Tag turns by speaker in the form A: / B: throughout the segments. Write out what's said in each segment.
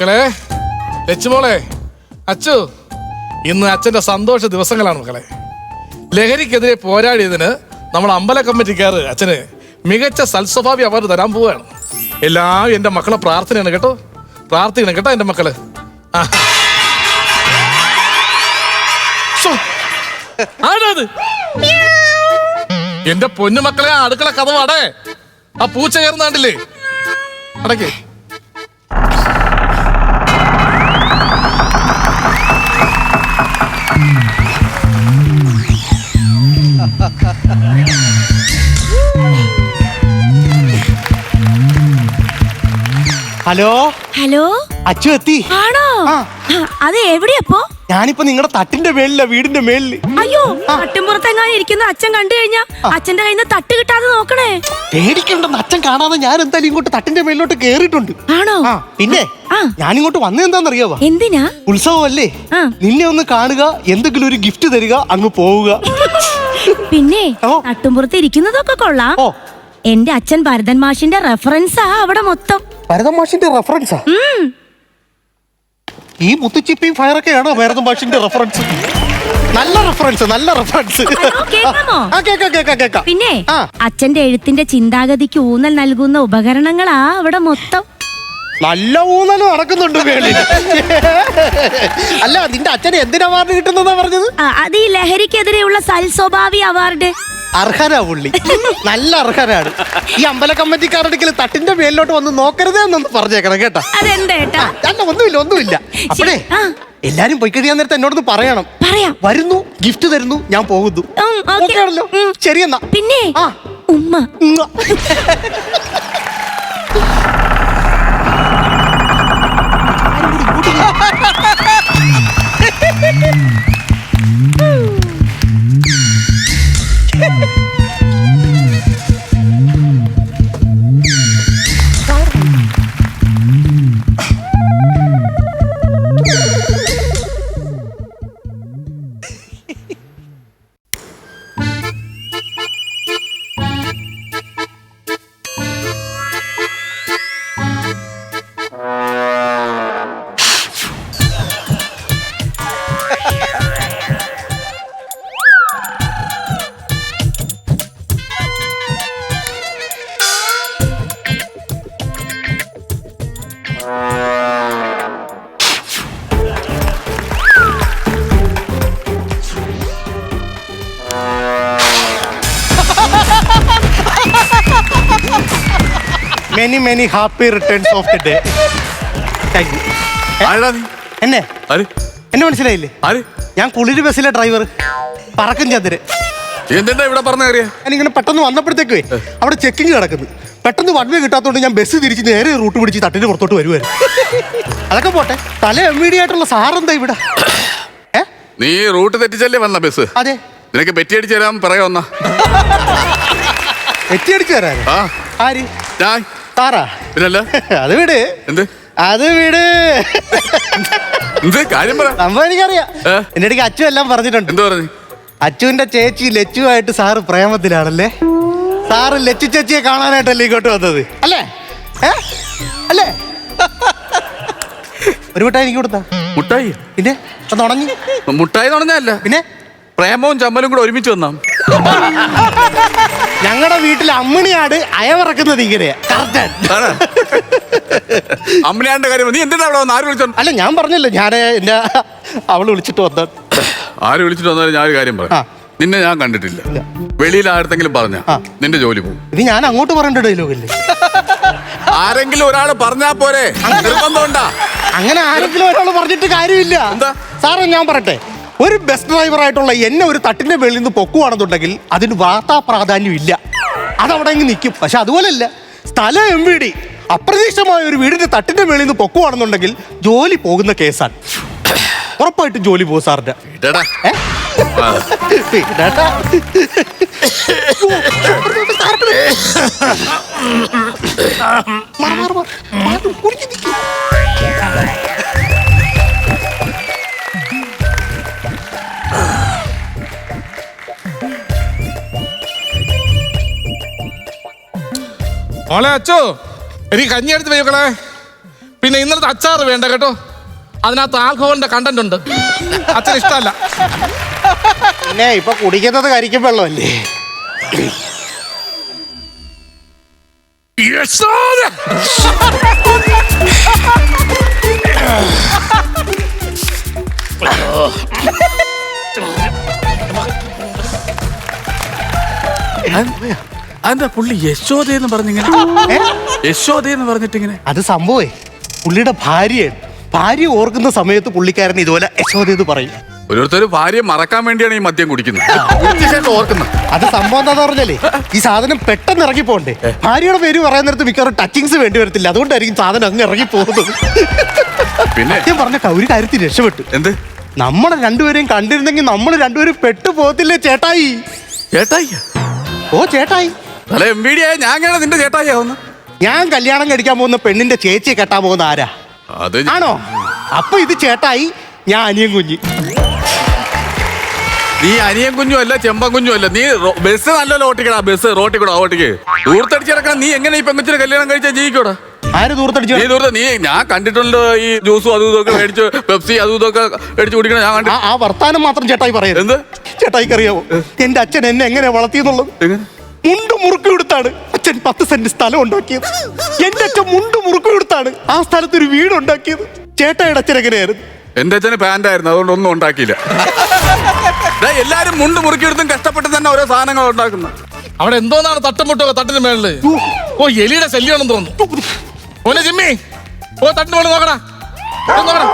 A: മക്കളെ ലച്ചുമോളെ അച്ചു ഇന്ന് അച്ഛന്റെ സന്തോഷ ദിവസങ്ങളാണ് മക്കളെ. ലഹരിക്കെതിരെ പോരാടിയതിന് നമ്മൾ അമ്പല കമ്മിറ്റി കമ്മിറ്റിക്കാർ അച്ഛന് മികച്ച സൽസ്വഭാവി അവാർഡ് തരാൻ പോവുകയാണ്. എല്ലാം എന്റെ മക്കളെ പ്രാർത്ഥനയാണ് കേട്ടോ. പ്രാർത്ഥിക്കണം കേട്ടോ എന്റെ മക്കൾ. എന്റെ പൊന്നു മക്കളെ അടുക്കള കഥ അടേ ആ പൂച്ച കയറുന്നാണ്ടില്ലേ അടക്കേ
B: ഹലോ?
C: ഹലോ?
B: അച്ചു എത്തി.
C: ആണോ?
B: ആ.
C: അത് എവിടെയപ്പോ?
B: ഞാനിപ്പോ നിങ്ങളുടെ തട്ടിന്റെ മേളില വീടിന്റെ മേളിൽ.
C: അയ്യോ തട്ടുംപുറത്തെങ്ങാനും ഇരിക്കുന്ന അച്ഛൻ കണ്ടു കഴിഞ്ഞാ അച്ഛന്റെ കയ്യിൽ നിന്ന് തട്ട് കിട്ടാതെ നോക്കണേ.
B: പേടിക്കണ്ടെന്ന് അച്ഛൻ കാണാതെ ഞാൻ എന്തായാലും ഇങ്ങോട്ട് തട്ടിന്റെ മേളിലോട്ട് കേറിയിട്ടുണ്ട്.
C: ആണോ?
B: ആ പിന്നെ
C: ആ.
B: ഞാനിങ്ങോട്ട് വന്നത് എന്താണെന്നറിയാവോ
C: എന്തിനാ?
B: ഉത്സവമല്ലേ?
C: ആ.
B: നിന്നെ ഒന്ന് കാണുക എന്തെങ്കിലും ഒരു ഗിഫ്റ്റ് തരിക അങ്ങ് പോവുക.
C: പിന്നെ
B: ഓ.
C: തട്ടുംപുറത്ത് ഇരിക്കുന്നതൊക്കെ കൊള്ളാം.
B: ഓ.
C: എന്റെ അച്ഛൻ ഭരതൻ മാഷിന്റെ റെഫറൻസാ അവിടെ മൊത്തം.
B: ഭരതം മാഷിന്റെ റെഫറൻസാ. ഈ മുത്തുച്ചിപ്പിയും ഫയറൊക്കെയാണോ ഭരതം മാഷിന്റെ റെഫറൻസ് നല്ല റെഫറൻസ് നല്ല റെഫറൻസ്
C: ഹലോ, കേൾക്കാമോ?
B: ആ കേക്കാം കേക്കാം കേക്കാം
C: പിന്നെ
B: ആ.
C: അച്ഛന്റെ എഴുത്തിന്റെ ചിന്താഗതിക്ക് ഊന്നൽ നൽകുന്ന ഉപകരണങ്ങളാ ഇവിടെ മൊത്തം.
B: നല്ല ഊന്നൽ നടക്കുന്നുണ്ട് അല്ല നിന്റെ അച്ഛന് എന്തിനാ അവാർഡ് കിട്ടുന്നതാ പറഞ്ഞത്?
C: ആ, അത് ഈ ലഹരിക്കെതിരെയുള്ള സൽസ്വഭാവി അവാർഡ്
B: അർഹനാ പുള്ളി. നല്ല അർഹനാണ്. ഈ അമ്പല കമ്മിറ്റിക്കാരുടെ തട്ടിന്റെ മേലിലോട്ട് വന്ന് നോക്കരുതേ എന്നൊന്ന് പറഞ്ഞേക്കണം കേട്ടാ.
C: അതെന്തേട്ടാ
B: അല്ല ഒന്നുമില്ല ഒന്നുമില്ല. അപ്പഴേ. എല്ലാരും പോയി കഴിയാൻ നേരത്തെ എന്നോടൊന്ന് പറയണം.
C: പറയാം.
B: വരുന്നു ഗിഫ്റ്റ് തരുന്നു ഞാൻ പോകുന്നു.
C: ശരിയെന്നാ ഓക്കേ.
B: ആണല്ലോ.
C: പിന്നെ?
B: ആ.
C: ഉമ്മ.
B: Many many happy returns of the day thank you
D: ആരാ നീ?
B: എന്നെ?
D: ആര്?
B: എന്നെ മനസ്സിലായില്ലേ?
D: ആര്?
B: ഞാൻ കുളിര് ബസ്സിലെ ഡ്രൈവർ. പറക്കും ചന്ദ്രൻ.
D: എന്തിനാ ഇവിടെ പറഞ്ഞ കയറിയ
B: ഞാനിങ്ങനെ പെട്ടെന്ന് വന്നപ്പോഴത്തേക്കേ അവിടെ ചെക്കിങ് കിടക്കുന്നു പെട്ടെന്ന് വൺ വേ കിട്ടാത്തതുകൊണ്ട് ഞാൻ ബസ് തിരിച്ച് നേരെ റൂട്ട് പിടിച്ച് തട്ടിന് പുറത്തോട്ട് വരുമായിരുന്നു അതൊക്കെ പോട്ടെ. തല എമ്മീഡിയായിട്ടുള്ള ആയിട്ടുള്ള സാറെന്താ ഇവിടെ? ഏ?
D: നീ റൂട്ട് തെറ്റിച്ചല്ലേ വന്ന ബസ്?
B: അതെ.
D: നിനക്ക് പെറ്റിയടിച്ചു തരാൻ പറയാ വന്ന
B: പെറ്റിയടിച്ചു തരാറ്
D: ആ.
B: ആര്?
D: ഞാൻ
B: സാറാ
D: പിന്നല്ല?
B: അത് വിട്.
D: എന്ത്?
B: അത് വിട്.
D: എന്ത്? കാര്യം പറ.
B: സംഭവം എനിക്കറിയാം.
D: ഏ?
B: എന്റെ അടുക്ക് അച്ചു എല്ലാം പറഞ്ഞിട്ടുണ്ട്.
D: എന്ത് പറഞ്ഞു?
B: അച്ചുവിന്റെ ചേച്ചി ലച്ചുവായിട്ട് സാറ് പ്രേമത്തിലാണല്ലേ? സാറ് ലച്ചു ചേച്ചിയെ കാണാനായിട്ടല്ലേ ഇങ്ങോട്ട് വന്നത്? അല്ലേ? ഏ? അല്ലേ? ഒരു മുട്ടായി എനിക്ക് കൊടുത്താ.
D: മുട്ടായി
B: പിന്നെ? ഒന്ന് ഉണങ്ങി.
D: മുട്ടായി തുടങ്ങല്ല
B: പിന്നെ?
D: പ്രേമവും ചമ്മലും കൂടെ ഒരുമിച്ച് വന്നാ.
B: ഞങ്ങളുടെ വീട്ടിൽ അമ്മിണിയാട് അയവിറക്കുന്നത് ഇങ്ങനെയാ. കറക്റ്റ്
D: കാര്യം നീ എന്തിനാ അവിടെ വന്ന് ആര് വിളിച്ചോ
B: അല്ല ഞാൻ പറഞ്ഞല്ലോ ഞാൻ എന്റെ അവൾ വിളിച്ചിട്ട് വന്ന.
D: ആര് വിളിച്ചിട്ട് വന്നാലും ഞാൻ ഒരു കാര്യം. പറയാം. നിന്നെ ഞാൻ കണ്ടിട്ടില്ല. വെളിയിൽ ആരെങ്കിലും പറഞ്ഞ നിന്റെ ജോലി പോകും.
B: ഇത് ഞാൻ അങ്ങോട്ട് പറയേണ്ട ഡയലോഗല്ലേ
D: ആരെങ്കിലും ഒരാൾ പറഞ്ഞാ പോരെ. നിർബന്ധണ്ടാ.
B: അങ്ങനെ ആരെങ്കിലും ഒരാൾ പറഞ്ഞിട്ട് കാര്യമില്ല.
D: എന്താ?
B: സാറേ ഞാൻ പറയട്ടെ. ഒരു ബസ് ഡ്രൈവർ ആയിട്ടുള്ള എന്നെ ഒരു തട്ടിന്റെ മേളിൽ നിന്ന് പൊക്കുവാണെന്നുണ്ടെങ്കിൽ അതിന് വാർത്താ പ്രാധാന്യം ഇല്ല. അതവിടെ അങ്ങ് നിൽക്കും പക്ഷെ അതുപോലെയല്ല സ്ഥലം എം വി ഡി അപ്രതീക്ഷിതമായ ഒരു വീടിന്റെ തട്ടിന്റെ മേളിൽ നിന്ന് പൊക്കുവാണെന്നുണ്ടെങ്കിൽ ജോലി പോകുന്ന കേസാണ്. ഉറപ്പായിട്ടും ജോലി പോകും സാറിന്റെ.
D: ഇടടാ.
A: മോളെ അച്ചോ എനിക്ക് കഞ്ഞി എടുത്ത് വയ്ക്കളെ പിന്നെ ഇന്നലത്തെ അച്ചാർ വേണ്ട കേട്ടോ. അതിനകത്ത് ആൽക്കഹോളിന്റെ കണ്ടന്റ് ഉണ്ട്. അച്ഛൻ ഇഷ്ടമല്ല.
B: പിന്നെ ഇപ്പൊ കുടിക്കുന്നത് കരിക്കും വെള്ളമല്ലേ!
D: അതെന്താ പുള്ളി യശോദ എന്ന് പറഞ്ഞിങ്ങനെ? യശോദ എന്ന് പറഞ്ഞിട്ടിങ്ങനെ?
B: അത് സംഭവേ. പുള്ളിയുടെ ഭാര്യയാണ് ഭാര്യ ഓർക്കുന്ന സമയത്ത് പുള്ളിക്കാരൻ ഇതുപോലെ യശോദ എന്ന് പറയും.
D: ഓരോരുത്തർ ഭാര്യ മറക്കാൻ വേണ്ടിയാണ് ഈ മദ്യം കുടിക്കുന്നത്. ഓർക്കുന്നത്
B: അത് സംഭവം എന്താന്ന് പറഞ്ഞാലേ ഈ സാധനം പെട്ടെന്ന് ഇറങ്ങി പോകണ്ടേ ഭാര്യയുടെ പേര് പറയാൻ നേരത്ത് മിക്കവാറും ടച്ചിങ്സ് വേണ്ടി വരത്തില്ല. അതുകൊണ്ടായിരിക്കും സാധനം അങ്ങ് ഇറങ്ങി പോകുന്നത്
D: പിന്നെ?
B: സത്യം പറഞ്ഞ ഒരു കാര്യത്തിൽ രക്ഷപ്പെട്ടു.
D: എന്ത്?
B: നമ്മളെ രണ്ടുപേരെയും കണ്ടിരുന്നെങ്കിൽ നമ്മൾ രണ്ടുപേരും പെട്ടു പോകത്തില്ലേ ചേട്ടായി?
D: ചേട്ടായി
B: ഓ ചേട്ടായി.
D: അല്ല എം വി ഡി ആയ ഞാൻ നിന്റെ ചേട്ടായി ആവുന്നു?
B: ഞാൻ കല്യാണം കഴിക്കാൻ പോകുന്ന പെണ്ണിന്റെ ചേച്ചിയെ കെട്ടാൻ പോകുന്ന ആരാ?
D: അത് ഞ-
B: ആണോ? അപ്പൊ ഇത് ചേട്ടായി ഞാൻ അനിയൻ കുഞ്ഞി.
D: നീ അനിയൻ കുഞ്ഞും അല്ല ചെമ്പൻ കുഞ്ഞും അല്ല. നീ റോ- ബസ് നല്ലല്ലോ ഓട്ടിക്കടാ ബസ് റോട്ടിൽ കൂടെ ഓട്ടിക്ക് ദൂരത്തടിച്ചിറക്കണം നീ എങ്ങനെ ഈ പെങ്കൊച്ചിനെ കല്യാണം കഴിച്ചാൽ ജീവിക്കൂടാ?
B: ആര് ദൂരത്തടിച്ചു
D: നീ ദൂരത്ത് നീ ഞാൻ കണ്ടിട്ടുണ്ടല്ലോ ഈ ജ്യൂസും അതും ഇതൊക്കെ മേടിച്ച് പെപ്സി അതും ഇതൊക്കെ മേടിച്ച് കുടിക്കണം ഞാൻ കണ്ടി
B: ആ ആ വർത്താനം മാത്രം ചേട്ടായി പറയരുത്.
D: എന്ത്?
B: ചേട്ടായിക്ക് എന്റെ അച്ഛൻ എന്നെ എങ്ങനെ വളർത്തിയെന്നുള്ളത്?
D: എങ്ങനെ?
B: മുണ്ട് മുറുക്കി കൊടുത്താണ് അച്ഛൻ പത്ത് സെന്റ് സ്ഥലം ഉണ്ടാക്കിയത് എന്റെ അച്ഛൻ മുണ്ടു മുറുക്കി കൊടുത്താണ് ആ സ്ഥലത്ത് ഒരു വീട് ഉണ്ടാക്കിയത് ചേട്ടായുടെ അച്ഛൻ എങ്ങനെയായിരുന്നു
D: എന്റെ അച്ഛന് പാന്റ് ആയിരുന്നു അതുകൊണ്ട് ഒന്നും ഉണ്ടാക്കിയില്ല ദാ എല്ലാരും മുണ്ട് മുറുക്കിയെടുത്തും കഷ്ടപ്പെട്ട് തന്നെ ഓരോ സാധനങ്ങൾ ഉണ്ടാക്കുന്നത്
A: അവിടെ എന്തോന്നാണ് തട്ടുമുട്ടൊക്കെ തട്ടിന് മേളിൽ ഓ എലിയുടെ ശല്യമാണെന്ന് തോന്നുന്നു ഓനെ ജിമ്മി ഓ തട്ടിന് മേളിൽ നോക്കടാ നോക്കടാ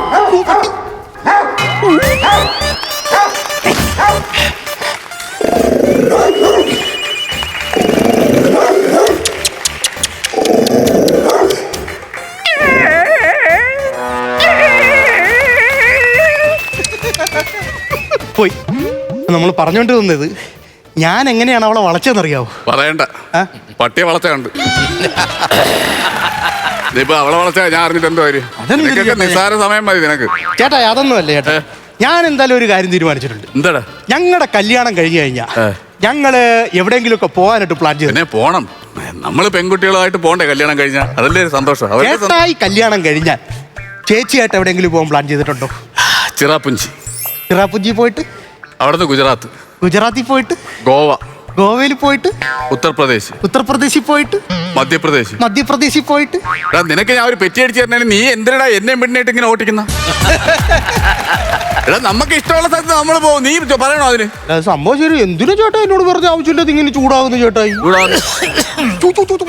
B: പോയി. നമ്മൾ പറഞ്ഞോണ്ട് തന്നത് ഞാൻ എങ്ങനെയാണ് അവളെ വളച്ചെന്നറിയാവോ
D: പറയണ്ട. പട്ടിയെ വളച്ച കണ്ട്. അവളെ വളച്ച ഞാൻ അറിഞ്ഞിട്ട് എന്തോ കാര്യം? നിസ്സാര സമയം മതി നിനക്ക്.
B: ചേട്ടാ അതൊന്നും അല്ല ചേട്ടാ ഞാൻ എന്തായാലും ഒരു കാര്യം തീരുമാനിച്ചിട്ടുണ്ട്.
D: എന്താടാ?
B: ഞങ്ങളുടെ കല്യാണം കഴിഞ്ഞു കഴിഞ്ഞാ. ഞങ്ങൾ എവിടെയെങ്കിലും ഒക്കെ പോകാനായിട്ട് പ്ലാൻ ചെയ്തു.
D: പോണം. നമ്മൾ പെൺകുട്ടികളായിട്ട് പോണ്ടേ കല്യാണം കഴിഞ്ഞാൽ അതല്ലേ സന്തോഷം.
B: ചേട്ടായി കല്യാണം കഴിഞ്ഞാൽ ചേച്ചിയായിട്ട് എവിടെയെങ്കിലും പോകാൻ പ്ലാൻ ചെയ്തിട്ടുണ്ടോ?
D: ചിറാപ്പുഞ്ചി
B: ചിറാപ്പുഞ്ചി പോയിട്ട്?
D: അവിടുന്ന് ഗുജറാത്ത്.
B: ഗുജറാത്തിൽ പോയിട്ട്?
D: ഗോവ.
B: ഗോവയിൽ പോയിട്ട്?
D: ഉത്തർപ്രദേശ്.
B: ഉത്തർപ്രദേശിൽ പോയിട്ട്?
D: മധ്യപ്രദേശ്.
B: മധ്യപ്രദേശിൽ പോയിട്ട്?
D: എടാ, നിനക്ക് ഞാൻ ഒരു പെറ്റി അടിച്ചു തരണേ നീ എന്തിനാ എന്നെ പെണ്ണിനായിട്ട് ഇങ്ങനെ ഓട്ടിക്കുന്ന? എടാ നമുക്ക് ഇഷ്ടമുള്ള സ്ഥലത്ത് നമ്മൾ പോകും. നീ ചോ- പറയണോ അതിന്?
B: അത് സംഭവം ശരി. എന്തിനു ചേട്ടാ എന്നോട് പറഞ്ഞ ആവശ്യമില്ലാതെ ഇങ്ങനെ ചൂടാകുന്നു ചേട്ടായി
D: ഇവിടെ
B: ചൂ, ചൂ, ചൂ, ചൂ.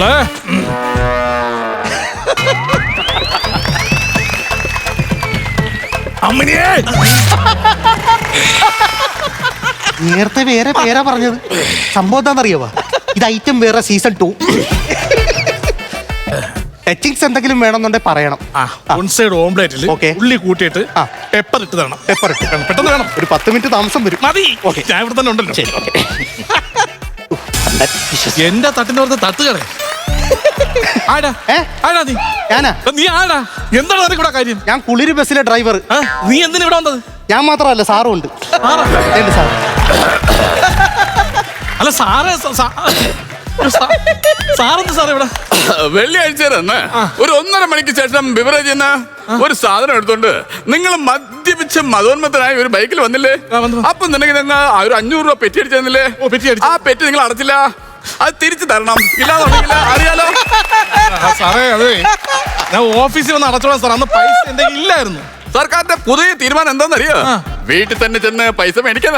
A: ലേ. അമ്മിനിയേ
B: നേരത്തെ വേറെ പേരാ പറഞ്ഞത്. സംഭവം എന്താണെന്നറിയാവാ? ഇത് ഐറ്റം വേറെ സീസൺ ടു ടച്ചിങ്സ് എന്തെങ്കിലും വേണമെന്നുണ്ടെങ്കിൽ പറയണം.
A: സൈഡ് ഓംപ്ലേറ്റിൽ. ഉള്ളി കൂട്ടിയിട്ട്
B: ആ.
A: പെപ്പർ ഇട്ട് തരണം.
B: പെപ്പർ ഇട്ട്.
A: പെട്ടെന്ന് വേണം.
B: ഒരു പത്ത് മിനിറ്റ് താമസം വരും.
A: മതി.
B: ഓക്കെ
A: ഞാൻ ഇവിടെ തന്നെ ഉണ്ടല്ലോ.
B: ശരി ഓക്കെ
A: എന്റെ തട്ടിന്റെ തട്ടുകളെ. ആടാ
B: ഏ?
A: ആടാ നീ?
B: ഞാനാ?
A: നീ ആടാ എന്താണ് കാര്യം?
B: ഞാൻ കുളിരി ബസ്സിലെ ഡ്രൈവർ.
A: ആ? നീ എന്തിനാ ഇവിടെ വന്നത്?
B: ഞാൻ മാത്രമല്ല സാറും ഉണ്ട്
A: ആരാ?
B: ഉണ്ട് സാർ
A: അല്ല സാറേ സ- സാ- സാ- സാറെന്ത് സാറേ ഇവിടെ?
D: വെള്ളിയാഴ്ച തന്നെ ഒരു ഒന്നര മണിക്ക് ശേഷം ബിവറേജ് എന്ന ഒരു സാധനം എടുത്തോണ്ട് നിങ്ങൾ മദ്യപിച്ച് മതോന്മത്തനായി ഒരു ബൈക്കിൽ വന്നില്ലേ. അപ്പൊ നിനക്ക് നിങ്ങൾ ഒരു അഞ്ഞൂറ് രൂപ പെറ്റി അടിച്ചു. തന്നില്ലേ ആ പെറ്റി നിങ്ങൾ അടച്ചില്ല. അത് തിരിച്ചു തരണം. ഇല്ലാന്നുണ്ടെങ്കിൽ അറിയാലോ.
A: സാറേ അതെ. ഞാൻ ഓഫീസിൽ വന്ന് അടച്ചോളാം സാർ അന്ന് പൈസ എന്തെങ്കിലും ഇല്ലായിരുന്നു.
D: സർക്കാരിന്റെ പുതിയ തീരുമാനം എന്താണെന്നറിയോ. വീട്ടിൽ തന്നെ ചെന്ന് പൈസ മേടിക്കാൻ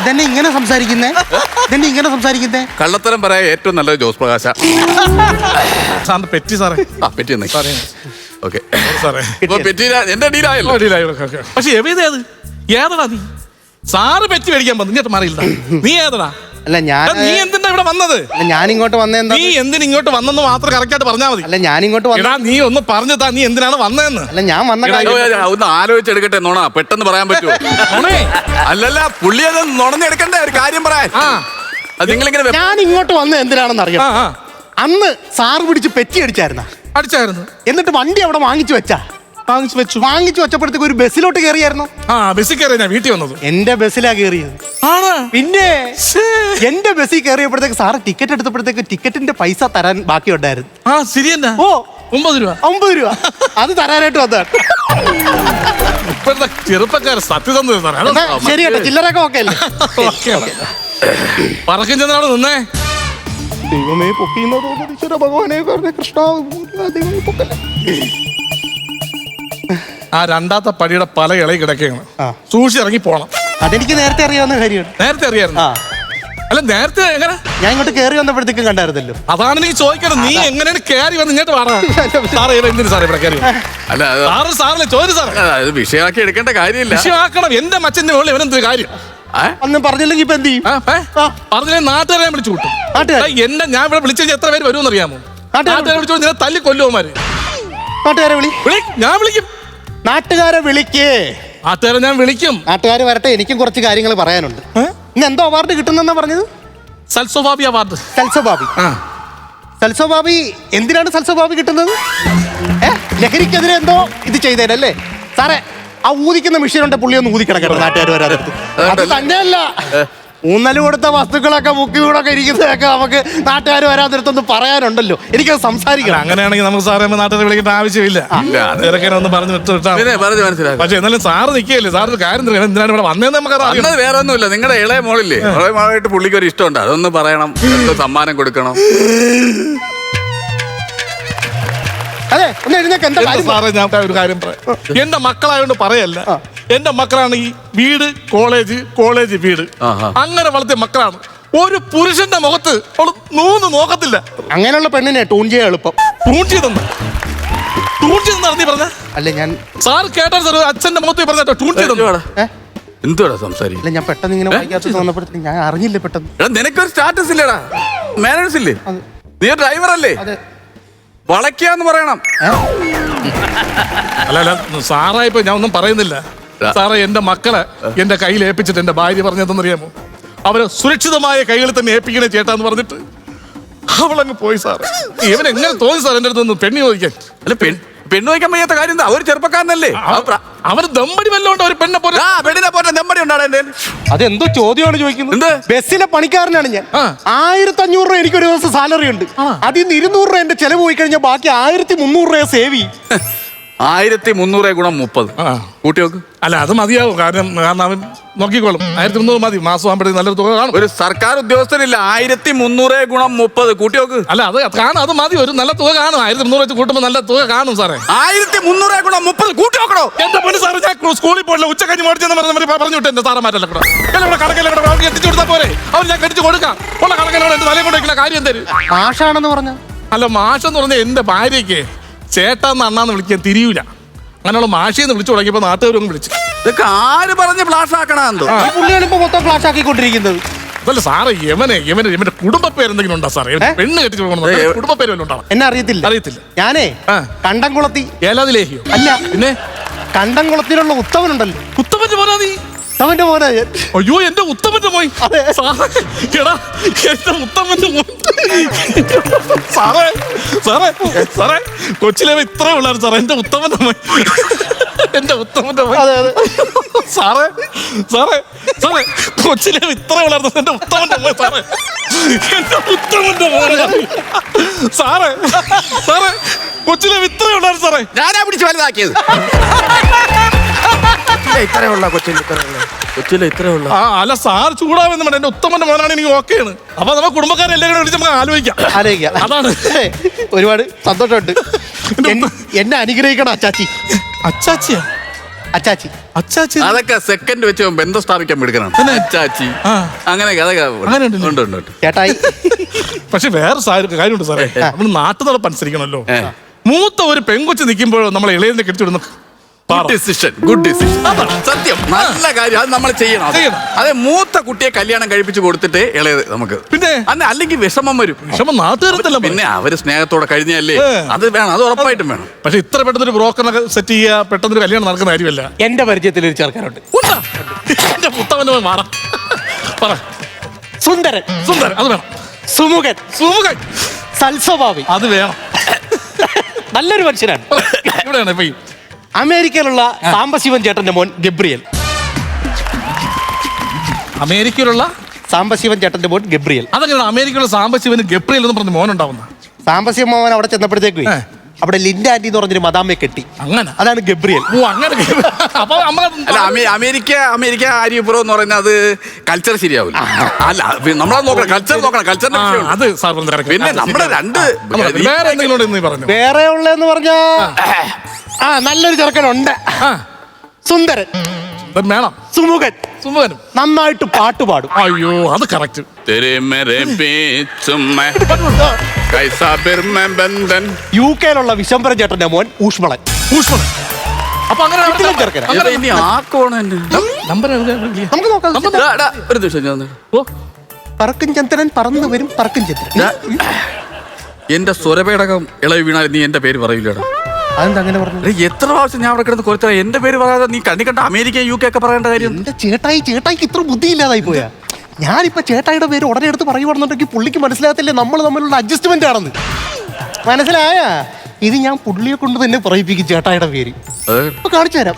B: ഇതന്നെ ഇങ്ങനെ സംസാരിക്കുന്നേ? ഇതന്നെ ഇങ്ങനെ സംസാരിക്കുന്നേ?
D: കള്ളത്തരം പറയാൻ ഏറ്റവും നല്ലത് ജോസ് പ്രകാശ.
A: സാറിന്റെ പെറ്റി സാറേ.
D: ആ പെറ്റി ഓക്കെ.
A: സാറേ
D: ഇപ്പൊ പെറ്റി എന്റെ ഡീലായല്ലോ.
A: പക്ഷെ എവിതേത് ഏതടാ നീ? സാറ് പെറ്റി മേടിക്കാൻ വന്നു. ഇങ്ങോട്ട് മാറിയില്ല നീ ഏതടാ?
B: അല്ല ഞാൻ
A: നീ എന്തിനാ ഇവിടെ വന്നത്?
B: ഞാൻ ഇങ്ങോട്ട് വന്നേ എന്താ
A: നീ എന്തിന് ഇങ്ങോട്ട് വന്നെന്ന് മാത്രം കറക്റ്റായിട്ട് പറഞ്ഞാ പറഞ്ഞാൽ മതി.
B: അല്ല ഞാൻ ഇങ്ങോട്ട് വന്ന
A: എടാ നീ ഒന്ന് പറഞ്ഞു താ നീ എന്തിനാണ് വന്നതെന്ന്?
B: അല്ല ഞാൻ വന്ന കാര്യം
D: ഒന്ന് ആലോചിച്ചെടുക്കട്ടെ നോണ പെട്ടെന്ന് പറയാൻ പറ്റുമോ
A: നുണേ.
D: അല്ലല്ല പുള്ളി അത് നുണഞ്ഞെടുക്കണ്ടേ ഒരു കാര്യം പറയാൻ.
A: ആ.
D: അത് നിങ്ങളിങ്ങനെ
B: ഞാൻ ഇങ്ങോട്ട് വന്ന എന്തിനാണെന്ന്
A: ആ
B: അറിയാം
A: ആ.
B: അന്ന് സാറ് പിടിച്ച് പെറ്റി അടിച്ചായിരുന്ന?
A: അടിച്ചായിരുന്നു.
B: എന്നിട്ട് വണ്ടി അവിടെ വാങ്ങിച്ചു വെച്ചാ?
A: വാങ്ങിച്ചു വെച്ചു.
B: വാങ്ങിച്ചു വെച്ചപ്പോഴത്തേക്ക് ഒരു ബസ്സിലോട്ട് കയറിയായിരുന്നു?
A: ആ ബസ്സിൽ കയറി ഞാൻ വീട്ടിൽ വന്നത്.
B: എന്റെ ബസ്സിലാ കയറിയത്.
A: ആണ്.
B: പിന്നെ എന്റെ ബസ്സിൽ കയറിയപ്പോഴത്തേക്ക് സാറ് ടിക്കറ്റ് എടുത്തപ്പോഴത്തേക്ക് ടിക്കറ്റിന്റെ പൈസ തരാൻ ബാക്കി ഉണ്ടായിരുന്നു
A: ആ ശരി തന്നെ.
B: ഓ.
A: ഒമ്പത് രൂപ.
B: ഒമ്പത് രൂപ. അത് തരാനായിട്ട് വന്നതാണ്.
A: ഇപ്പോഴത്തെ ചെറുപ്പക്കാർ
B: ശരി കേട്ടോ ചില്ലറൊക്കെ ഓക്കെ അല്ലേ?
A: പറക്കും ചെന്നാണ് നിന്നേ.
B: ദൈവമേ പൊക്കിയുന്ന തോന്നുന്നു ഈശ്വര ഭഗവാനെ കരുണേ കൃഷ്ണ ദൈവമേ പൊക്കല്ലേ?
A: ആ രണ്ടാമത്തെ പടിയുടെ പല ഇളകി കിടക്കുകയാണ്. സൂക്ഷിച്ചിറങ്ങി പോണം.
B: അതെനിക്ക് നേരത്തെ അറിയാവുന്ന കാര്യമാണ്.
A: നേരത്തെ അറിയായിരുന്നു?
B: ആ.
A: അല്ല നേരത്തെ എങ്ങനെ?
B: ഞാൻ ഇങ്ങോട്ട് കയറി വന്നപ്പോഴത്തേക്കും കണ്ടായിരുന്നല്ലോ.
A: അതാണ് നീ ചോദിക്കണം നീ എങ്ങനെയാണ് കയറി വന്ന് ഇങ്ങോട്ട് പാടാ സാറേ ഇവിടെ എന്തിനു സാറേ ഇവിടെ കയറി?
D: അല്ല അത്
A: സാറ് സാറിനെ ചോദിച്ചു സാറേ.
D: അല്ല, അത് വിഷയമാക്കി എടുക്കേണ്ട കാര്യമില്ല.
A: വിഷയമാക്കണം. എന്റെ മച്ചന്റെ മുകളിൽ ഇവനെന്തൊരു കാര്യം?
D: ഏ?
B: ഒന്നും പറഞ്ഞില്ലെങ്കിൽ ഇപ്പൊ എന്ത് ചെയ്യും?
A: ആ, ഏ?
B: ആ.
A: പറഞ്ഞില്ലേ നാട്ടുകാരെ ഞാൻ വിളിച്ചു കൂട്ടും.
B: നാട്ടുകാരെ?
A: ഏയ്, എന്നെ ഞാൻ ഇവിടെ വിളിച്ചു കഴിഞ്ഞാൽ എത്ര പേര് വരുമെന്ന് അറിയാമോ
B: നാട്ടുകാരെ?
A: നാട്ടുകാരെ വിളിച്ചു നിന്നെ തല്ലി കൊല്ലുവന്മാര്
B: നാട്ടുകാരെ വിളി.
A: വിളി ഞാൻ വിളിക്കും.
B: നാട്ടുകാരെ വിളിക്കേ.
A: നാട്ടുകാരെ ഞാൻ വിളിക്കും.
B: നാട്ടുകാർ വരട്ടെ എനിക്കും കുറച്ച് കാര്യങ്ങൾ പറയാനുണ്ട്. ഇന്ന് എന്തോ അവാർഡ് കിട്ടുന്നെന്നാ പറഞ്ഞത്?
A: സൽസ്വഭാവി അവാർഡ്
B: സൽസോബാബി. സൽസബാബി എന്തിനാണ് സൽസോബാബി കിട്ടുന്നത്? ഏ? ലഹരിക്കെതിരെ എന്തോ ഇത് ചെയ്തേനല്ലേ? സാറേ ആ ഊതിക്കുന്ന മെഷീൻ ഉണ്ട് പുള്ളി ഒന്ന് ഊതിക്കിടക്കണം നാട്ടുകാർ വരാതെ. അത് തന്നെയല്ല. ഊന്നൽ കൊടുത്ത വസ്തുക്കളൊക്കെ മുക്കിലൂടൊക്കെ ഇരിക്കുന്നതൊക്കെ നമുക്ക് നാട്ടുകാർ വരാതിടത്തൊന്ന് പറയാനുണ്ടല്ലോ. എനിക്കത് സംസാരിക്കണം.
A: അങ്ങനെയാണെങ്കിൽ നമുക്ക് സാറേ നാട്ടിൽ വിളിക്കേണ്ട ആവശ്യമില്ല. ഒന്ന് പറഞ്ഞു
D: പറഞ്ഞു മനസ്സിലാക്കാം.
A: പക്ഷെ എന്നാലും സാറ് നിൽക്കുകയല്ലേ? സാറിന് കാര്യം എന്തിനാണ് ഇവിടെ വന്നതെന്ന് നമുക്ക്
D: വേറെ ഒന്നുമില്ല നിങ്ങളുടെ ഇളയ മോളില്ലേ? ഇളയ മോളായിട്ട് പുള്ളിക്ക് ഒരു ഇഷ്ടമുണ്ട്. അതൊന്ന് പറയണം. എന്തോ സമ്മാനം കൊടുക്കണം.
B: അതെ ഒന്ന് എഴുന്നേക്ക്. എന്താ
A: എന്താ സാറേ ഞാൻ ഒരു കാര്യം പറയാം. എന്റെ മക്കളായോണ്ട് പറയല്ല. എന്റെ മക്കളാണ് ഈ വീട് കോളേജ് കോളേജ് വീട്. അങ്ങനെ വളർത്തിയ മക്കളാണ്. ഒരു പുരുഷന്റെ മുഖത്ത് അവൾ നൂന്ന് നോക്കത്തില്ല.
B: അങ്ങനെയുള്ള പെണ്ണിനെ ടൂൺ ചെയ്യാൻ എളുപ്പം.
A: ടൂൺ ചെയ്തെന്ന്. ടൂൺ ചെയ്തെന്ന് അറിഞ്ഞു പറഞ്ഞ?
B: അല്ല ഞാൻ
A: സാർ കേട്ടോ സാർ അച്ഛന്റെ മുഖത്ത് പറഞ്ഞോ ടൂൺ ചെയ്തെന്ന്.
D: എന്തുവാടാ? സംസാരിക്കും
B: അല്ല ഞാൻ പെട്ടെന്ന് ഇങ്ങനെ വായിക്കാത്ത വന്നപ്പോഴത്തേക്ക് ഞാൻ അറിഞ്ഞില്ല പെട്ടെന്ന്.
D: എടാ നിനക്കൊരു സ്റ്റാറ്റസ് ഇല്ലടാ. മാനേഴ്സ് ഇല്ലേ? നീ ഡ്രൈവർ അല്ലേ? വളയ്ക്കാന്ന് പറയണം.
A: അല്ല അല്ല സാറായിപ്പോ ഞാൻ ഒന്നും പറയുന്നില്ല. സാറേ എന്റെ മക്കളെ എന്റെ കയ്യിൽ ഏൽപ്പിച്ചിട്ട് എന്റെ ഭാര്യ പറഞ്ഞതെന്നറിയാമോ അവരെ സുരക്ഷിതമായ കൈകളിൽ തന്നെ ഏൽപ്പിക്കണേ ചേട്ടാന്ന് പറഞ്ഞിട്ട് അവളങ്ങ് പോയി സാർ ഇവൻ എങ്ങനെ തോന്നി സാർ എന്റെ അടുത്ത് പെണ്ണി ചോദിക്കാൻ?
D: അല്ല പെൺ പെണ്ണ് വയ്ക്കാൻ വയ്യാത്ത കാര്യം എന്താ? ഒരു ചെറുപ്പക്കാരനല്ലേ?
A: അവന് ദമ്പടി വല്ലോണ്ട് ഒരു പെണ്ണെ പോലെ.
D: ആ പെണ്ണിനെ പോലെ ദമ്പടി ഉണ്ടാടാ എന്റെ
B: അതെന്തോ ചോദ്യമാണ് ചോദിക്കുന്നത്.
D: എന്ത്?
B: ബസ്സിലെ പണിക്കാരനാണ് ഞാൻ. ആയിരത്തി അഞ്ഞൂറ് രൂപ എനിക്ക് ഒരു ദിവസം സാലറി ഉണ്ട്. അതിൽ നിന്ന് ഇരുന്നൂറ് രൂപ എന്റെ ചെലവ് പോയി കഴിഞ്ഞാൽ ബാക്കി ആയിരത്തി മുന്നൂറ് രൂപ സേവ് ചെയ്യും.
D: ആയിരത്തി മുന്നൂറ് ഗുണം മുപ്പത്. കൂട്ടി നോക്ക്
A: അല്ല അത് മതിയാവും. കാരണം കാരണം അവൻ നോക്കിക്കോളും. ആയിരത്തി മുന്നൂറ് മതി. മാസം ആകുമ്പോഴത്തേക്ക് നല്ലൊരു തുക കാണും.
D: ഒരു സർക്കാർ ഉദ്യോഗസ്ഥരില്ല. ആയിരത്തി മുന്നൂറ് ഗുണം മുപ്പത്. കൂട്ടി നോക്ക്
A: അല്ല അത് കാണും. അത് മതി. ഒരു നല്ല തുക കാണും. ആയിരത്തി മുന്നൂറ് വെച്ച് കൂട്ടുമ്പോൾ നല്ല തുക കാണും സാറേ.
D: ആയിരത്തി മുന്നൂറ് ഗുണം മുപ്പത്. കൂട്ടി നോക്കണോ
A: എന്റെ പൊന്നു സാറ് ഞാൻ സ്കൂളിൽ പോയില്ല കഴിഞ്ഞ് മേടിച്ചെന്ന് പറഞ്ഞ പറഞ്ഞു വിട്ടു. എന്റെ സാറന്മാരല്ല കൂടെ. കടക്കല്ല ഇവിടെ എത്തിച്ചു കൊടുത്താൽ പോരെ. അവർ ഞാൻ കടിച്ചു കൊടുക്കാം. ഉള്ള കടക്കലോടെ എന്റെ തലയും കൊണ്ട് വെക്കുന്ന കാര്യം തരും
B: മാഷാണെന്ന് പറഞ്ഞു
A: അല്ല മാഷെന്ന് പറഞ്ഞ എന്റെ ഭാര്യയ്ക്ക് ചേട്ടാന്ന് അണ്ണാന്ന് വിളിക്കാൻ തിരിയൂല. അങ്ങനെയുള്ള മാഷിന്ന് വിളിച്ചു തുടങ്ങിയപ്പോ നാട്ടുകാരും വിളിച്ചു.
D: ഇതൊക്കെ ആര് പറഞ്ഞ് ഫ്ലാഷ് ആക്കണമെന്തോ
B: ഈ പുള്ളിയാണ് ഇപ്പൊ മൊത്തം ഫ്ലാഷ് ആക്കിക്കൊണ്ടിരിക്കുന്നത്.
A: അതല്ല സാറേ യമനെ യമനെ യമന്റെ കുടുംബ പേരെന്തെങ്കിലും ഉണ്ടോ സാറേ? പെണ്ണ് കെട്ടിച്ചു കുടുംബ പേര് വല്ലതും ഉണ്ടാവും
B: എന്നെ അറിയത്തില്ല.
A: അറിയത്തില്ല.
B: ഞാനേ. കണ്ടംകുളത്തി.
A: ഏലാതിലേഹിയോ
B: അല്ല.
A: പിന്നെ?
B: കണ്ടംകുളത്തിലുള്ള ഉത്തമനുണ്ടല്ലോ
A: ഉത്തമന്റെ മോനാ നീ.
B: ഉത്തമന്റെ മോനാ ഞാൻ.
A: അയ്യോ എന്റെ ഉത്തമന്റെ മോൻ. സാറേ എടാ എന്റെ ഉത്തമന്റെ മോൻ. സാറേ സാറേ സാറേ കൊച്ചിലെ ഇത്ര ഉള്ളായിരുന്നു സാറേ എന്റെ ഉത്തമന്റെ മോൻ. എന്റെ ഉത്തമന്റെ മോൻ.
B: അതെ അതെ.
A: സാറേ സാറേ സാറേ കൊച്ചിലെ ഇത്ര ഉള്ളായിരുന്നു എന്റെ ഉത്തമന്റെ മോൻ സാറേ. എന്റെ ഉത്തമന്റെ മോൻ സാറേ സാറേ കൊച്ചിലെ ഇത്ര ഉള്ളായിരുന്നു സാറേ.
D: ഞാനാ പിടിച്ച് വലുതാക്കിയത്.
B: ഇത്രയുള്ള കൊച്ചിൽ ഇത്രയുള്ള
D: ഇത്ര ഉള്ള.
A: ആ അല്ല സാർ ചൂടാവുന്ന എന്റെ ഉത്തമന്റെ മോനാണ് എനിക്ക് ഓക്കെയാണ്. അപ്പൊ നമ്മുടെ കുടുംബക്കാരെ എല്ലാവരും വിളിച്ച് നമുക്ക് ആലോചിക്കാം.
B: ആലോചിക്കാം.
A: അതാണ്.
B: ഒരുപാട് സന്തോഷമുണ്ട്. എൻ- എന്നെ അനുഗ്രഹിക്കണം അച്ചാച്ചി.
A: അച്ചാച്ചിയാ?
B: അച്ചാച്ചി.
A: അച്ചാച്ചി.
D: അതൊക്കെ സെക്കൻഡ് വെച്ച് ബന്ധം സ്ഥാപിക്കാൻ എടുക്കണം. അച്ചാച്ചി.
A: ആ.
D: അങ്ങനെ അതൊക്കെ
A: അങ്ങനെ ഉണ്ടല്ലേ?
D: ഉണ്ട് ഉണ്ട് ഉണ്ട്.
B: ചേട്ടായി.
A: പക്ഷെ വേറെ സാർ കാര്യമുണ്ട് സാറേ. നമ്മൾ നാട്ടു നടപ്പ് അനുസരിക്കണമല്ലോ.
D: ഏ.
A: മൂത്ത ഒരു പെങ്കൊച്ച് നിൽക്കുമ്പോഴോ നമ്മൾ ഇളയതിനെ കെട്ടിവിടുന്ന
D: ഗുഡ് ഡിസിഷൻ ഗുഡ് ഡിസിഷൻ സത്യം. നല്ല കാര്യം അത് നമ്മൾ ചെയ്യണം അത്.
A: ചെയ്യണം.
D: അതെ മൂത്ത കുട്ടിയെ കല്യാണം കഴിപ്പിച്ച് കൊടുത്തിട്ട് ഇളയത് നമുക്ക്.
A: പിന്നെ?
D: അല്ല അല്ലെങ്കിൽ വിഷമം വരും.
A: വിഷമം നാട്ടുകാരത്തല്ല
D: പിന്നെ അവർ സ്നേഹത്തോടെ കഴിഞ്ഞല്ലേ?
A: ഏ.
D: അത് വേണം അത് ഉറപ്പായിട്ടും വേണം.
A: പക്ഷെ ഇത്ര പെട്ടെന്ന് ഒരു ബ്രോക്കറിനൊക്കെ സെറ്റ് ചെയ്യുക പെട്ടെന്ന് കല്യാണം നടക്കുന്ന കാര്യമല്ല.
B: എന്റെ പരിചയത്തിൽ ഒരു ചെറുക്കനുണ്ട്.
A: ഉണ്ടാ. എന്റെ പുത്തവന്റെ മോൻ മാറാം പറ.
B: സുന്ദരൻ.
A: സുന്ദരൻ അത് വേണം.
B: സുമുഖൻ.
A: സുമുഖൻ.
B: സൽസ്വഭാവി.
A: അത് വേണം.
B: നല്ലൊരു മനുഷ്യനാണ്.
A: ഇവിടെയാണ് ഇപ്പൊ ഈ
B: അമേരിക്കയിലുള്ള സാംബശിവൻ ചേട്ടന്റെ മോൻ ഗബ്രിയൽ.
A: അമേരിക്കയിലുള്ള?
B: സാംബശിവൻ ചേട്ടന്റെ മോൻ ഗബ്രിയൽ.
A: അതങ്ങനെ അമേരിക്കയിലുള്ള സാമ്പശിവന് ഗപ്രിയൽ എന്ന് പറഞ്ഞ മോൻ മോനുണ്ടാവുന്ന
B: സാംബശിവൻ മോൻ അവിടെ ചെന്നപ്പോഴത്തേക്ക്. അവിടെ ലിൻഡ ആന്റി എന്ന് പറഞ്ഞൊരു മദാമ്മയെ കെട്ടി.
A: അങ്ങനെ?
B: അതാണ് ഗബ്രിയൽ.
A: ഓ അങ്ങനെ അപ്പൊ അമ്മ
D: അല്ല അമേ- അമേരിക്ക അമേരിക്ക ആര്യപുരം എന്ന് പറയുന്നത് അത് കൾച്ചർ ശരിയാവില്ല. അല്ല പി- നമ്മളത് നോക്കണം. കൾച്ചർ നോക്കണം. കൾച്ചറിന്റെ
A: ആ,
D: വിഷയമുണ്ട്.
A: അത് സാർ.
D: പിന്നെ
A: അത് നമ്മൾ
D: രണ്ട്
A: വേറെ എന്തെങ്കിലും ഉണ്ടെന്ന് നീ പറഞ്ഞു.
B: വേറെ ഉള്ളതെന്ന് പറഞ്ഞാ ആ നല്ലൊരു ചെറുക്കനുണ്ട്. സുന്ദരൻ.
A: വേണം.
B: സുമുഖൻ.
A: സുമുഖൻ
B: നന്നായിട്ട് പാട്ട് പാടും.
A: അയ്യോ അത് കറക്റ്റ്
B: യു കെയിലുള്ള വിശംബരം ചേട്ടന്റെ മോൻ ഊഷ്മളൻ.
A: ഊഷ്മളൻ. അപ്പൊ അങ്ങനെ
B: പറക്കും ചന്ദ്രൻ പറന്നു വരും പറക്കും ചന്ദ്രൻ.
D: എന്റെ സ്വരപേടകം ഇളവ് വീണാൽ നീ എന്റെ പേര് പറയില്ലടാ.
B: അതെന്താ അങ്ങനെ പറഞ്ഞു
D: എടേ, എത്ര പ്രാവശ്യം ഞാൻ അവിടെ കിടന്ന് കുറച്ച എന്റെ പേര് പറയാതെ നീ കണ്ണി കണ്ട അമേരിക്ക യു കെ ഒക്കെ പറയേണ്ട കാര്യം
B: എന്റെ ചേട്ടായി ചേട്ടായിക്ക് ഇത്ര ബുദ്ധിയില്ലാതായി പോയാ? ഞാനിപ്പോ ചേട്ടായിയുടെ പേര് ഉടനെ എടുത്ത് പറയുവാണെന്നുണ്ടെങ്കിൽ പുള്ളിക്ക് മനസ്സിലാകത്തില്ലേ? നമ്മൾ തമ്മിലുള്ള അഡ്ജസ്റ്റ്മെന്റ് ആണെന്ന്. മനസ്സിലായ? ഇത് ഞാൻ പുള്ളിയെ കൊണ്ട് തന്നെ പറയിപ്പിക്കും ചേട്ടായുടെ പേര്.
D: അത്
B: ഇപ്പൊ കാണിച്ചു തരാം.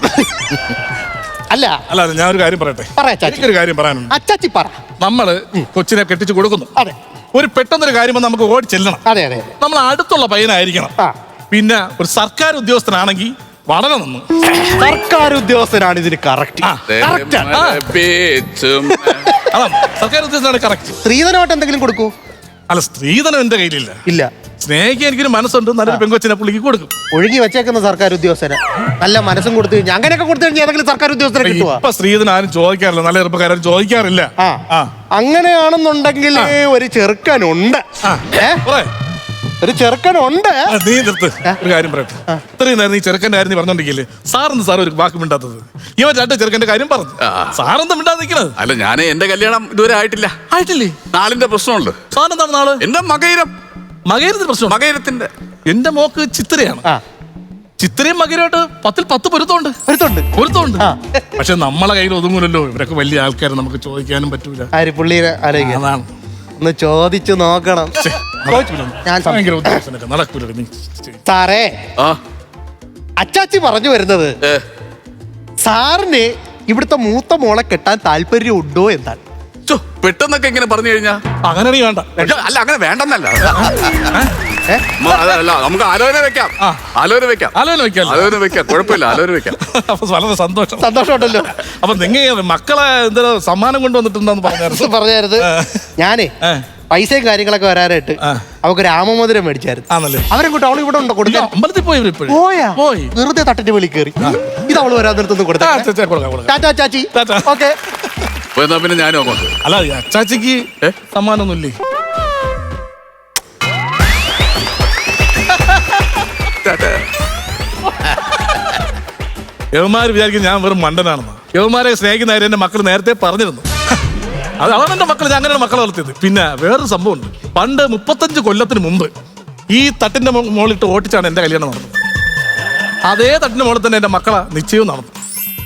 B: അല്ല.
A: അല്ല അല്ല, ഞാൻ ഒരു കാര്യം പറയട്ടെ?
B: പറയാ ചാച്ചി
A: എനിക്കൊരു കാര്യം പറയാനുണ്ട്.
B: അച്ചാച്ചി പറ.
A: നമ്മൾ കൊച്ചിനെ കെട്ടിച്ചു കൊടുക്കുന്നു.
B: അതെ.
A: ഒരു പെട്ടെന്നൊരു കാര്യം വന്ന് നമുക്ക് ഓടി ചെല്ലണം.
B: അതെ അതെ
A: നമ്മൾ അടുത്തുള്ള പയ്യനായിരിക്കണം.
B: ആ.
A: പിന്നെ ഒരു സർക്കാർ ഉദ്യോഗസ്ഥനാണെങ്കിൽ വളരെ നന്ന്.
B: സർക്കാർ ഉദ്യോഗസ്ഥനാണ് ഇതിന് കറക്റ്റ്
A: സർക്കാർ ഉദ്യോഗസ്ഥനാണ് കറക്റ്റ്
B: സ്ത്രീധനമായിട്ട് എന്തെങ്കിലും കൊടുക്കൂ?
A: അല്ല സ്ത്രീധനം എന്റെ കയ്യിലില്ല.
B: ഇല്ല.
A: സ്നേഹിക്കാൻ എനിക്കൊരു മനസ്സുണ്ട് നല്ലൊരു പെങ്കൊച്ചിനെ പുള്ളിക്ക് കൊടുക്കും.
B: ഒഴുകി വെച്ചേക്കുന്ന സർക്കാർ ഉദ്യോഗസ്ഥന് നല്ല മനസ്സും കൊടുത്തു അങ്ങനെയൊക്കെ കൊടുത്തു കഴിഞ്ഞാൽ ഏതെങ്കിലും സർക്കാർ ഉദ്യോഗസ്ഥനെ
A: ഇപ്പൊ സ്ത്രീധനം ആരും ചോദിക്കാറില്ല നല്ല ചെറുപ്പക്കാരും ചോദിക്കാറില്ല.
B: ആ. അങ്ങനെയാണെന്നുണ്ടെങ്കിൽ ഒരു ചെറുക്കനുണ്ട്.
A: ഏഹ്
B: ഒരു ചെറുക്കനുണ്ട്.
A: ആ, നീ നിർത്ത്. ഒരു കാര്യം പറയട്ടെ. ഇത്രയും നേരം നീ ചെറുക്കന്റെ കാര്യം നീ പറഞ്ഞോണ്ടിരിക്കില്ലേ? സാറെന്ന് സാർ ഒരു വാക്ക് മിണ്ടാത്തത്. ഇവ രണ്ട് ചെറുക്കന്റെ കാര്യം പറഞ്ഞു.
D: സാറൊന്നും
A: സാറെന്താ മിണ്ടാ നിൽക്കണത്.
D: അല്ല ഞാൻ എന്റെ കല്യാണം ഇതുവരെ ആയിട്ടില്ല.
A: ആയിട്ടില്ലേ?
D: നാളിന്റെ പ്രശ്നമുണ്ട്.
A: സാറെന്താണ് നാൾ?
D: എന്റെ മകയിരം.
A: മകൈരത്തിന്റെ പ്രശ്നം
D: മകയിരത്തിന്റെ
A: എന്റെ മോക്ക് ചിത്രയാണ്
B: ആ.
A: ചിത്രയും മകരമായിട്ട് പത്തിൽ പത്ത് പൊരുത്തമുണ്ട്.
B: ഒരുത്തുണ്ട്
A: പൊരുത്തമുണ്ട്.
B: ആ.
A: പക്ഷെ നമ്മളെ കയ്യിൽ ഒതുങ്ങൂലല്ലോ. ഇവരൊക്കെ വലിയ ആൾക്കാരെ നമുക്ക് ചോദിക്കാനും പറ്റൂല.
B: ആര് ആലോചിക്കാം.
A: അതാണ്.
B: ഒന്ന് ചോദിച്ചു നോക്കണം. ഞാൻ
A: ഭയങ്കര ഉദ്ദേശനൊക്കെ നടക്കൂല നീ.
B: സാറേ
D: ആ.
B: അച്ചാച്ചി പറഞ്ഞു വരുന്നത് സാറിന് ഇവിടുത്തെ മൂത്ത മോളെ കെട്ടാൻ താല്പര്യം ഉണ്ടോ എന്താണ്?
D: ചോ, പെട്ടെന്നൊക്കെ ഇങ്ങനെ പറഞ്ഞു കഴിഞ്ഞാ?
A: അങ്ങനെ വേണ്ട.
D: അല്ല അങ്ങനെ വേണ്ടെന്നല്ല? മ- അതല്ല നമുക്ക് ആലോചന വെക്കാം.
A: ആ.
D: ആലോചന വെക്കാം.
A: ആലോചന വെക്കാല്ലോ
D: ആലോചന വെക്കാം. കുഴപ്പമില്ല ആലോചന വെക്കാം.
A: അപ്പൊ വളരെ സന്തോഷം.
B: സന്തോഷമുണ്ടല്ലോ.
A: അപ്പൊ നിങ്ങൾ മക്കളെ എന്താ സമ്മാനം കൊണ്ടുവന്നിട്ടുണ്ടെന്ന് പറഞ്ഞായിരുന്നു.
B: പറഞ്ഞായിരുന്നു. ഞാനേ
A: ഏ.
B: പൈസയും കാര്യങ്ങളൊക്കെ വരാനായിട്ട്
A: അവർക്ക്
B: അവക്ക് രാമമോതിരം മേടിച്ചായിരുന്നു.
A: ആണല്ലേ?
B: അവരെ കൂട്ടി അവൾ ഇവിടെ ഉണ്ടോ കൊടുക്കാൻ?
A: അമ്പലത്തിൽ പോയി ഇവരിപ്പോഴും
B: പോയാ?
A: പോയി.
B: വെറുതെ തട്ടിന്റെ വെളി കയറി. ഇത് അവൾ വരാൻ നിർത്തുന്നു
A: ആ,
B: കൊടുത്ത.
A: ചേ, ചേ, കൊടുക്കാം, കൊടുക്കാം.
B: ടാറ്റാ ചാച്ചി
A: ടാറ്റാ.
B: ഓക്കെ.
D: അപ്പൊ എന്നാ പിന്നെ ഞാനും അങ്ങോട്ട്.
A: അല്ല ഈ അച്ചാച്ചിക്ക്
D: ഏ?
A: സമ്മാനമൊന്നുമില്ലേ? യവന്മാർ വിചാരിക്കും ഞാൻ വെറും മണ്ടനാണെന്ന്. യവന്മാരെ സ്നേഹിക്കുന്ന കാര്യം എന്റെ മക്കൾ നേരത്തെ പറഞ്ഞിരുന്നു. അത് അതാണ് എന്റെ മക്കൾ ഞാൻ അങ്ങനെയാണ് മക്കളെ വളർത്തിയത്. പിന്നെ വേറൊരു സംഭവമുണ്ട് പണ്ട് മുപ്പത്തഞ്ച് കൊല്ലത്തിന് മുമ്പ് ഈ തട്ടിന്റെ മു- മുകളിലിട്ട് ഓട്ടിച്ചാണ് എന്റെ കല്യാണം നടന്നത്. അതേ തട്ടിന്റെ മുകളിൽ തന്നെ എന്റെ മക്കളെ നിശ്ചയവും നടന്നു.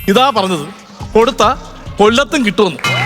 A: ഇതാ പറഞ്ഞത് കൊടുത്ത കൊല്ലത്തും കിട്ടുമെന്ന്.